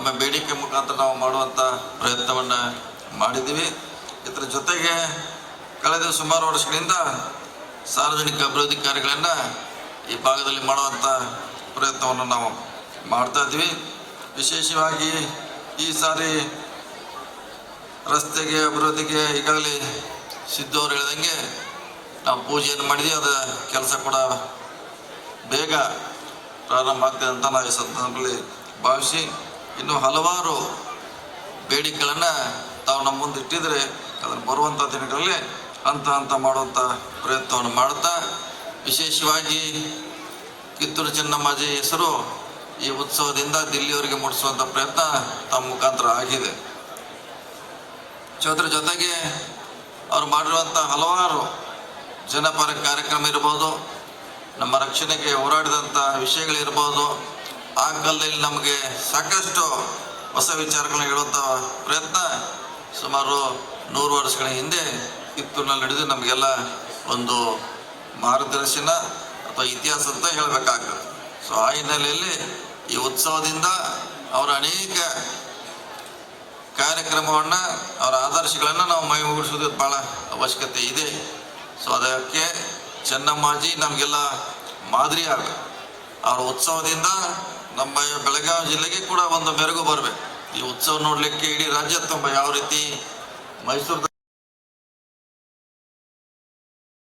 ತಮ್ಮ ಬೇಡಿಕೆ ಮುಖಾಂತರ ನಾವು ಮಾಡುವಂಥ ಪ್ರಯತ್ನವನ್ನು ಮಾಡಿದ್ದೀವಿ. ಇದರ ಜೊತೆಗೆ ಕಳೆದ ಸುಮಾರು ವರ್ಷಗಳಿಂದ ಸಾರ್ವಜನಿಕ ಅಭಿವೃದ್ಧಿ ಕಾರ್ಯಗಳನ್ನು ಈ ಭಾಗದಲ್ಲಿ ಮಾಡುವಂಥ ಪ್ರಯತ್ನವನ್ನು ನಾವು ಮಾಡ್ತಾ ಇದ್ವಿ ವಿಶೇಷವಾಗಿ ಈ ಸಾರಿ ರಸ್ತೆಗೆ, ಅಭಿವೃದ್ಧಿಗೆ ಈಗಾಗಲೇ ಸಿದ್ದು ಅವರು ಹೇಳಿದಂಗೆ ನಾವು ಪೂಜೆಯನ್ನು ಮಾಡಿದ್ವಿ. ಅದರ ಕೆಲಸ ಕೂಡ ಬೇಗ ಪ್ರಾರಂಭ ಆಗ್ತದೆ ಅಂತ ನಾವು ಈ ಸಂದರ್ಭದಲ್ಲಿ ಭಾವಿಸಿ ಇನ್ನು ಹಲವಾರು ಬೇಡಿಕೆಗಳನ್ನು ತಾವು ನಮ್ಮ ಮುಂದೆ ಇಟ್ಟಿದ್ರೆ ಅದನ್ನು ಬರುವಂಥ ದಿನಗಳಲ್ಲಿ ಹಂತ ಹಂತ ಮಾಡುವಂಥ ಪ್ರಯತ್ನವನ್ನು ಮಾಡ್ತಾ ವಿಶೇಷವಾಗಿ ಕಿತ್ತೂರು ಚೆನ್ನಮ್ಮಾಜಿ ಹೆಸರು ಈ ಉತ್ಸವದಿಂದ ದಿಲ್ಲಿಯವರಿಗೆ ಮೂಡಿಸುವಂಥ ಪ್ರಯತ್ನ ತಮ್ಮ ಮುಖಾಂತರ ಆಗಿದೆ. ಚೌತ್ರ ಜೊತೆಗೆ ಅವರು ಮಾಡಿರುವಂಥ ಹಲವಾರು ಜನಪರ ಕಾರ್ಯಕ್ರಮ ಇರ್ಬೋದು, ನಮ್ಮ ರಕ್ಷಣೆಗೆ ಹೋರಾಡಿದಂಥ ವಿಷಯಗಳಿರ್ಬೋದು ಆ ಕಾಲದಲ್ಲಿ ನಮಗೆ ಸಾಕಷ್ಟು ಹೊಸ ವಿಚಾರಗಳನ್ನ ಹೇಳುವಂಥ ಪ್ರಯತ್ನ ಸುಮಾರು ನೂರು ವರ್ಷಗಳ ಹಿಂದೆ ಕಿತ್ತೂರಿನಲ್ಲಿ ನಡೆದು ನಮಗೆಲ್ಲ ಒಂದು ಮಾರ್ಗದರ್ಶನ ಅಥವಾ ಇತಿಹಾಸ ಅಂತ ಹೇಳಬೇಕಾಗ್ತದೆ. ಸೊ ಆ ಹಿನ್ನೆಲೆಯಲ್ಲಿ ಈ ಉತ್ಸವದಿಂದ ಅವರ ಅನೇಕ ಕಾರ್ಯಕ್ರಮವನ್ನು, ಅವರ ಆದರ್ಶಗಳನ್ನು ನಾವು ಮೈಗೂಡಿಸೋದು ಭಾಳ ಅವಶ್ಯಕತೆ ಇದೆ. ಸೊ ಅದಕ್ಕೆ ಚೆನ್ನಮ್ಮಾಜಿ ನಮಗೆಲ್ಲ ಮಾದರಿ ಆಗ ಅವರ ಉತ್ಸವದಿಂದ ನಮ್ಮ ಬೆಳಗಾವಿ ಜಿಲ್ಲೆಗೆ ಕೂಡ ಒಂದು ಮೆರುಗು ಬರಬೇಕು ಈ ಉತ್ಸವ ನೋಡಲಿಕ್ಕೆ ಇಡೀ ರಾಜ್ಯ ತುಂಬ ಯಾವ ರೀತಿ ಮೈಸೂರು